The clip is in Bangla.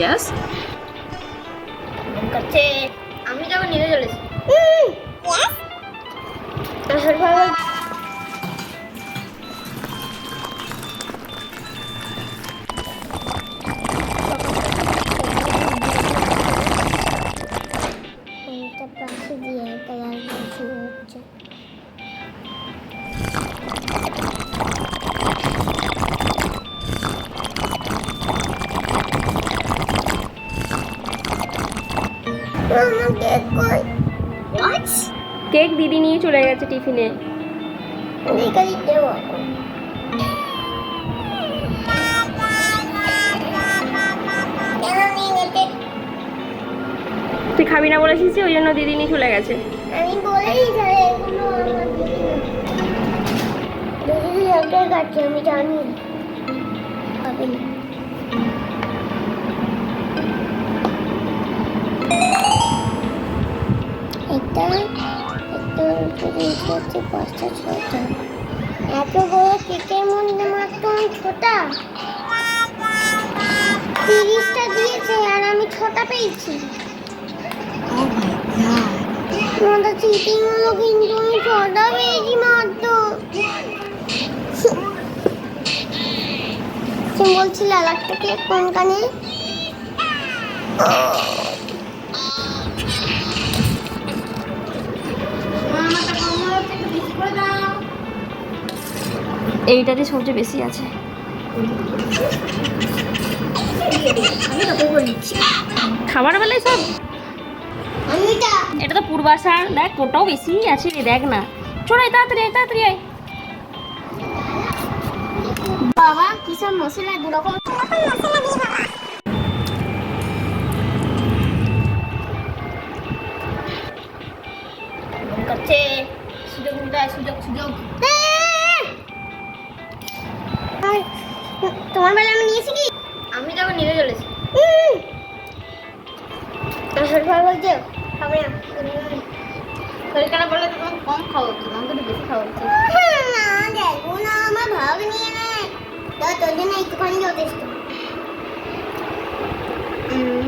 ইয়েস আমি যখন নিয়ে চলেছি। কেক দিদি নিয়ে চলে গেছে টিফিনে। তুই খাবি না বলেছিস ওই জন্য দিদি নিয়ে চলে গেছে। আমি বলেই দিদি। আমি জানি। উপরে হচ্ছে পাঁচটা ছটা এত বড় মধ্যে মাত্র আমি তিরিশটা দিয়েছে আর আমি ছটা পেয়েছি আমাদের চিটিং কিন্তু আমি ছটা পেয়েছি মাত্র তুমি বলছিলে আর একটা কেক কোনখানে এইটাতে সবচেয়ে বেশি আছে। খাবার বেলায় সব? এটা এটা তো পূর্বাশা দেখ ওটাও বেশি আছে রে দেখ না। চলে আয়, তাড়াতাড়ি আয়, তাড়াতাড়ি আয়। বাবা কিসব মশলা দু রকম সুযোগ তোমার বেলা আমি নিয়েছি কি? আমি তখন নিয়ে চলেছি। আসল ভাই বলছে? খাবে না। কলকাতা বলে তোমাকে কম খাওয়া বেশি খাওয়া না দেখো না আমার ভাগ নিয়ে নেয়। তোর জন্য একটুখানি যথেষ্ট। হুম